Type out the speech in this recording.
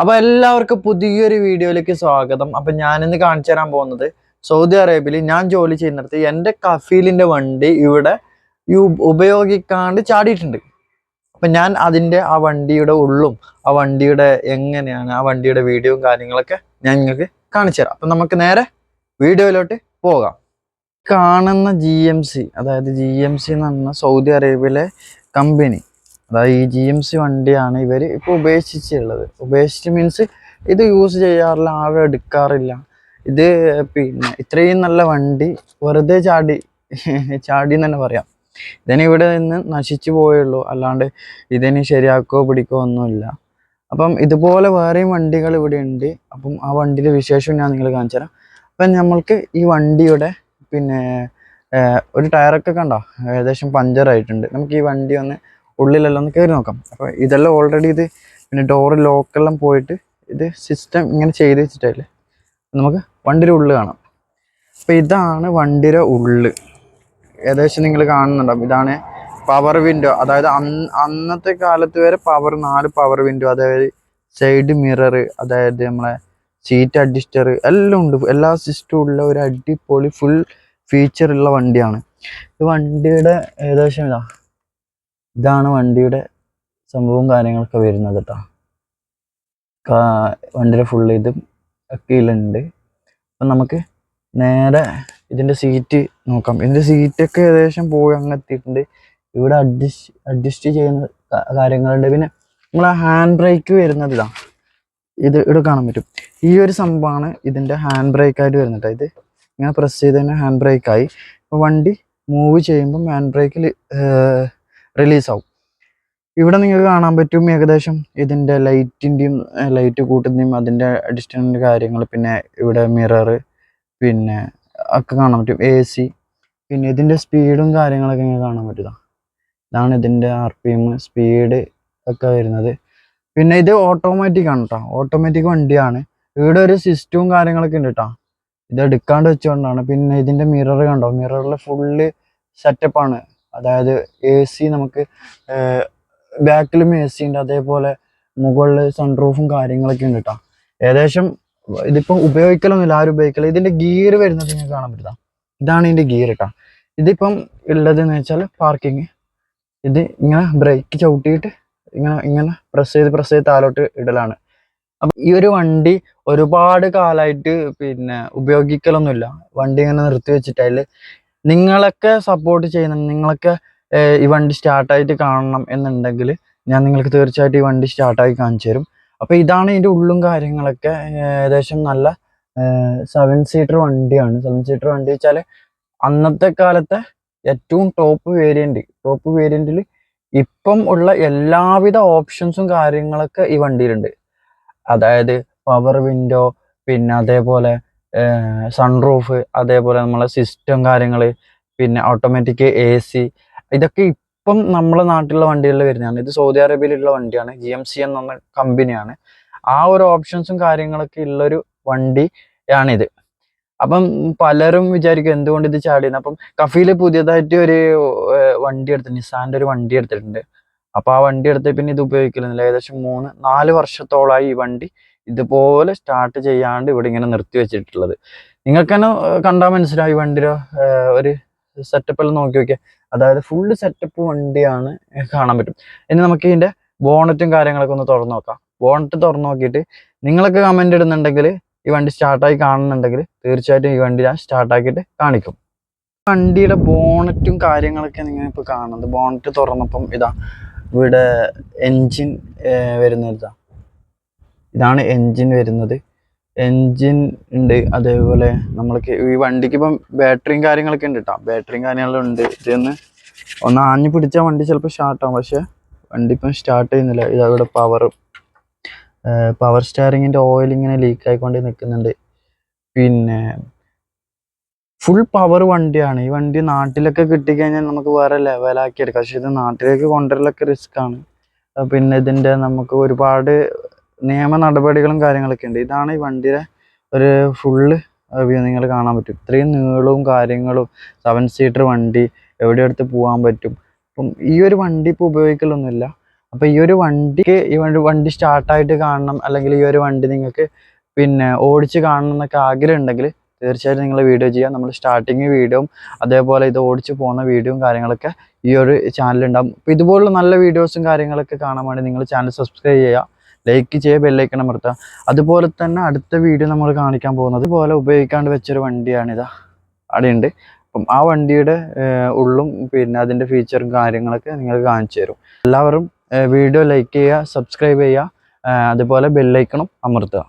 അപ്പൊ എല്ലാവർക്കും പുതിയൊരു വീഡിയോയിലേക്ക് സ്വാഗതം. അപ്പൊ ഞാനിന്ന് കാണിച്ചു തരാൻ പോകുന്നത് സൗദി അറേബ്യയിൽ ഞാൻ ജോലി ചെയ്യുന്നിടത്ത് എന്റെ കഫീലിന്റെ വണ്ടി ഇവിടെ ഉപയോഗിക്കാണ്ട് ചാടിയിട്ടുണ്ട്. അപ്പൊ ഞാൻ അതിന്റെ ആ വണ്ടിയുടെ ഉള്ളും ആ വണ്ടിയുടെ എങ്ങനെയാണ് ആ വണ്ടിയുടെ വീഡിയോയും കാര്യങ്ങളൊക്കെ ഞാൻ നിങ്ങൾക്ക് കാണിച്ചു തരാം. അപ്പൊ നമുക്ക് നേരെ വീഡിയോയിലോട്ട് പോകാം. കാണുന്ന ജി എം സി അതായത് ജി എം സി എന്ന് പറഞ്ഞ സൗദി അറേബ്യയിലെ കമ്പനി അതായത് ഈ ജി എം സി വണ്ടിയാണ് ഇവർ ഇപ്പോൾ ഉപേക്ഷിച്ചുള്ളത് ഉപേക്ഷിച്ച് മീൻസ് ഇത് യൂസ് ചെയ്യാറില്ല ആരും എടുക്കാറില്ല. ഇത് പിന്നെ ഇത്രയും നല്ല വണ്ടി വെറുതെ ചാടി ചാടി എന്ന് തന്നെ പറയാം. ഇതിന് ഇവിടെ നിന്ന് നശിച്ചു പോയുള്ളൂ. അല്ലാണ്ട് ഇതിന് ശരിയാക്കോ പിടിക്കോ ഒന്നുമില്ല. അപ്പം ഇതുപോലെ വേറെയും വണ്ടികൾ ഇവിടെ ഉണ്ട്. അപ്പം ആ വണ്ടിയുടെ വിശേഷം ഞാൻ നിങ്ങൾ കാണിച്ചു തരാം. അപ്പം നമ്മൾക്ക് ഈ വണ്ടിയുടെ പിന്നെ ഒരു ടയറൊക്കെ കണ്ടോ? ഏകദേശം പഞ്ചറായിട്ടുണ്ട്. നമുക്ക് ഈ വണ്ടി ഒന്ന് ഉള്ളിലെല്ലാം ഒന്ന് കയറി നോക്കാം. അപ്പോൾ ഇതെല്ലാം ഓൾറെഡി ഇത് പിന്നെ ഡോറ് ലോക്കെല്ലാം പോയിട്ട് ഇത് സിസ്റ്റം ഇങ്ങനെ ചെയ്ത് വെച്ചിട്ടല്ലേ? നമുക്ക് വണ്ടിയുടെ ഉള്ളിൽ കാണാം. അപ്പോൾ ഇതാണ് വണ്ടിയുടെ ഉള്ള്. ഏകദേശം നിങ്ങൾ കാണുന്നുണ്ടാവും. ഇതാണ് പവർ വിൻഡോ അതായത് അന്നത്തെ കാലത്ത് വരെ പവർ നാല് പവർ വിൻഡോ അതായത് സൈഡ് മിറർ അതായത് നമ്മളെ സീറ്റ് അഡ്ജസ്റ്റർ എല്ലാം ഉണ്ട്. എല്ലാ സിസ്റ്റവും ഉള്ള ഒരു അടിപൊളി ഫുൾ ഫീച്ചർ ഉള്ള വണ്ടിയാണ്. ഈ വണ്ടിയുടെ ഏകദേശം ഇതാ ഇതാണ് വണ്ടിയുടെ സംഭവവും കാര്യങ്ങളൊക്കെ വരുന്നത് കേട്ടോ കാ- വണ്ടിയുടെ ഫുൾ ഇതും ഒക്കെ അപ്പം നമുക്ക് നേരെ ഇതിന്റെ സീറ്റ് നോക്കാം. ഇതിന്റെ സീറ്റൊക്കെ ഏകദേശം പോയി അങ്ങ് എത്തിയിട്ടുണ്ട്. ഇവിടെ അഡ്ജസ്റ്റ് അഡ്ജസ്റ്റ് ചെയ്യുന്ന കാര്യങ്ങളുണ്ട്. പിന്നെ നമ്മളെ ഹാൻഡ് ബ്രേക്ക് വരുന്നത് ഇതാ ഇത് ഇവിടെ കാണാൻ പറ്റും. ഈ ഒരു സംഭവമാണ് ഇതിന്റെ ഹാൻഡ് ബ്രേക്കായിട്ട് വരുന്നത്. ഇത് ഇങ്ങനെ പ്രസ് ചെയ്ത് തന്നെ ഹാൻഡ് ബ്രേക്കായി അപ്പോൾ വണ്ടി മൂവ് ചെയ്യുമ്പം ഹാൻഡ് ബ്രേക്കിൽ റിലീസ് ആവും. ഇവിടെ നിങ്ങൾക്ക് കാണാൻ പറ്റും ഏകദേശം ഇതിന്റെ ലൈറ്റിന്റെയും ലൈറ്റ് കൂട്ടുന്നതും അതിന്റെ അഡിഷണൽ കാര്യങ്ങൾ. പിന്നെ ഇവിടെ മിറർ പിന്നെ ഒക്കെ കാണാൻ പറ്റും. എ സി പിന്നെ ഇതിന്റെ സ്പീഡും കാര്യങ്ങളൊക്കെ ഇങ്ങനെ കാണാൻ പറ്റുക ഇതാണ് ഇതിന്റെ ആർ പി എം സ്പീഡ് ഒക്കെ വരുന്നത്. പിന്നെ ഇത് ഓട്ടോമാറ്റിക് ആണ് കേട്ടോ ഓട്ടോമാറ്റിക് വണ്ടിയാണ്. ഇവിടെ ഒരു സിസ്റ്റവും കാര്യങ്ങളൊക്കെ ഉണ്ട് കേട്ടോ ഇത് എടുക്കാണ്ട് വെച്ചുകൊണ്ടാണ് പിന്നെ ഇതിന്റെ മിറർ കണ്ടോ? മിററിൽ ഫുള്ള് സെറ്റപ്പാണ് അതായത് എ സി നമുക്ക് ബാക്കിലും എ സി ഉണ്ട്. അതേപോലെ മുകളിൽ സൺറൂഫും കാര്യങ്ങളൊക്കെ ഉണ്ട് കേട്ടോ ഏകദേശം ഇതിപ്പോൾ ഉപയോഗിക്കലൊന്നുമില്ല ആരും ഉപയോഗിക്കല. ഇതിന്റെ ഗിയർ വരുന്നത് നിങ്ങൾക്ക് കാണാൻ പറ്റുക ഇതാണ് ഇതിന്റെ ഗിയർ കേട്ടോ ഇതിപ്പം ഉള്ളത് എന്ന് വെച്ചാൽ പാർക്കിങ് ഇത് ഇങ്ങനെ ബ്രേക്ക് ചവിട്ടിയിട്ട് ഇങ്ങനെ ഇങ്ങനെ പ്രസ് ചെയ്ത് പ്രസ് ചെയ്ത് താലോട്ട് ഇടലാണ്. അപ്പം ഈ ഒരു വണ്ടി ഒരുപാട് കാലമായിട്ട് പിന്നെ ഉപയോഗിക്കലൊന്നുമില്ല. വണ്ടി ഇങ്ങനെ നിർത്തി വെച്ചിട്ട് അതിൽ നിങ്ങളൊക്കെ സപ്പോർട്ട് ചെയ്യുന്ന നിങ്ങളൊക്കെ ഈ വണ്ടി സ്റ്റാർട്ടായിട്ട് കാണണം എന്നുണ്ടെങ്കിൽ ഞാൻ നിങ്ങൾക്ക് തീർച്ചയായിട്ടും ഈ വണ്ടി സ്റ്റാർട്ടായി കാണിച്ചു തരും. അപ്പോൾ ഇതാണ് ഇതിന്റെ ഉള്ളും കാര്യങ്ങളൊക്കെ. ഏകദേശം നല്ല സെവൻ സീറ്റർ വണ്ടിയാണ്. സെവൻ സീറ്റർ വണ്ടി വെച്ചാൽ അന്നത്തെ കാലത്തെ ഏറ്റവും ടോപ്പ് വേരിയന്റ് ടോപ്പ് വേരിയന്റിൽ ഇപ്പം ഉള്ള എല്ലാവിധ ഓപ്ഷൻസും കാര്യങ്ങളൊക്കെ ഈ വണ്ടിയിലുണ്ട്. അതായത് പവർ വിൻഡോ പിന്നെ അതേപോലെ സൺറൂഫ് അതേപോലെ നമ്മളെ സിസ്റ്റം കാര്യങ്ങൾ പിന്നെ ഓട്ടോമാറ്റിക് എ സി ഇതൊക്കെ ഇപ്പം നമ്മളെ നാട്ടിലുള്ള വണ്ടികളിൽ വരുന്നതാണ്. ഇത് സൗദി അറേബ്യയിലുള്ള വണ്ടിയാണ് ജി എം സി എന്ന കമ്പനിയാണ് ആ ഒരു ഓപ്ഷൻസും കാര്യങ്ങളൊക്കെ ഉള്ളൊരു വണ്ടിയാണിത് അപ്പം പലരും വിചാരിക്കും എന്തുകൊണ്ട് ഇത് ചാടിയെന്ന്? അപ്പം കഫീൽ പുതിയതായിട്ട് ഒരു വണ്ടി എടുത്ത് നിസാന്റെ ഒരു വണ്ടി എടുത്തിട്ടുണ്ട്. അപ്പൊ ആ വണ്ടി എടുത്ത പിന്നെ ഇത് ഉപയോഗിക്കുന്നില്ല ഏകദേശം മൂന്ന് നാല് വർഷത്തോളമായി ഈ വണ്ടി ഇതുപോലെ സ്റ്റാർട്ട് ചെയ്യാണ്ട് ഇവിടെ ഇങ്ങനെ നിർത്തി വെച്ചിട്ടുള്ളത്. നിങ്ങൾക്ക് തന്നെ കണ്ടാൽ മനസ്സിലായി വണ്ടിയുടെ ഒരു സെറ്റപ്പ് എല്ലാം നോക്കി നോക്കിയാൽ അതായത് ഫുള്ള് സെറ്റപ്പ് വണ്ടിയാണ് കാണാൻ പറ്റും. ഇനി നമുക്ക് ഇതിന്റെ ബോണറ്റും കാര്യങ്ങളൊക്കെ ഒന്ന് തുറന്നു നോക്കാം. ബോണറ്റ് തുറന്നു നോക്കിയിട്ട് നിങ്ങളൊക്കെ കമന്റ് ഇടുന്നുണ്ടെങ്കിൽ ഈ വണ്ടി സ്റ്റാർട്ടായി കാണുന്നുണ്ടെങ്കിൽ തീർച്ചയായിട്ടും ഈ വണ്ടി ഞാൻ സ്റ്റാർട്ടാക്കിയിട്ട് കാണിക്കും. വണ്ടിയുടെ ബോണറ്റും കാര്യങ്ങളൊക്കെ നിങ്ങൾ ഇപ്പോൾ കാണുന്നത്. ബോണറ്റ് തുറന്നപ്പം ഇതാ ഇവിടെ എൻജിൻ വരുന്നത് ഇതാ. ഇതാണ് എൻജിൻ വരുന്നത്. എൻജിൻ ഉണ്ട് അതേപോലെ നമ്മൾക്ക് ഈ വണ്ടിക്ക് ഇപ്പം ബാറ്ററിയും കാര്യങ്ങളൊക്കെ ഉണ്ട് കേട്ടോ ബാറ്ററിയും കാര്യങ്ങളും ഉണ്ട്. ഇതൊന്ന് ഒന്ന് ആഞ്ഞു പിടിച്ചാൽ വണ്ടി ചിലപ്പോൾ സ്റ്റാർട്ടാവും പക്ഷെ വണ്ടി ഇപ്പം സ്റ്റാർട്ട് ചെയ്യുന്നില്ല. ഇത് അവിടെ പവർ പവർ സ്റ്റാറിങ്ങിന്റെ ഓയിൽ ഇങ്ങനെ ലീക്ക് ആയിക്കൊണ്ട് നിൽക്കുന്നുണ്ട് പിന്നെ ഫുൾ പവർ വണ്ടിയാണ്. ഈ വണ്ടി നാട്ടിലൊക്കെ കിട്ടിക്കഴിഞ്ഞാൽ നമുക്ക് വേറെ ലെവലാക്കി എടുക്കാം. പക്ഷെ ഇത് നാട്ടിലേക്ക് കൊണ്ടുവരലൊക്കെ റിസ്ക് ആണ്. പിന്നെ ഇതിന്റെ നമുക്ക് ഒരുപാട് നിയമ നടപടികളും കാര്യങ്ങളൊക്കെ ഉണ്ട്. ഇതാണ് ഈ വണ്ടിയുടെ ഒരു ഫുള്ള് വ്യൂ നിങ്ങൾ കാണാൻ പറ്റും. ഇത്രയും നീളവും കാര്യങ്ങളും സെവൻ സീറ്റർ വണ്ടി എവിടെ എടുത്ത് പോകാൻ പറ്റും. അപ്പം ഈ ഒരു വണ്ടി ഇപ്പോൾ ഉപയോഗിക്കലൊന്നുമില്ല. അപ്പോൾ ഈ ഒരു വണ്ടിക്ക് ഈ വണ്ടി വണ്ടി സ്റ്റാർട്ടായിട്ട് കാണണം അല്ലെങ്കിൽ ഈ ഒരു വണ്ടി നിങ്ങൾക്ക് പിന്നെ ഓടിച്ച് കാണണം എന്നൊക്കെ ആഗ്രഹം ഉണ്ടെങ്കിൽ തീർച്ചയായിട്ടും നിങ്ങൾ വീഡിയോ ചെയ്യുക. നമ്മൾ സ്റ്റാർട്ടിങ് വീഡിയോ അതേപോലെ ഇത് ഓടിച്ച് പോകുന്ന വീഡിയോയും കാര്യങ്ങളൊക്കെ ഈ ഒരു ചാനലുണ്ടാകും അപ്പോൾ ഇതുപോലുള്ള നല്ല വീഡിയോസും കാര്യങ്ങളൊക്കെ കാണാൻ വേണ്ടി നിങ്ങൾ ചാനൽ സബ്സ്ക്രൈബ് ചെയ്യുക. ലൈക്ക് ചെയ്യുക ബെല്ലൈക്കൺ അമർത്തുക അതുപോലെ തന്നെ അടുത്ത വീഡിയോ നമ്മൾ കാണിക്കാൻ പോകുന്നത് പോലെ ഉപയോഗിക്കാണ്ട് വെച്ചൊരു വണ്ടിയാണിതാ അവിടെയുണ്ട്. അപ്പം ആ വണ്ടിയുടെ ഉള്ളും പിന്നെ അതിന്റെ ഫീച്ചറും കാര്യങ്ങളൊക്കെ നിങ്ങൾ കാണിച്ചു തരും. എല്ലാവരും വീഡിയോ ലൈക്ക് ചെയ്യുക സബ്സ്ക്രൈബ് ചെയ്യുക അതുപോലെ ബെല്ലൈക്കണും അമർത്തുക.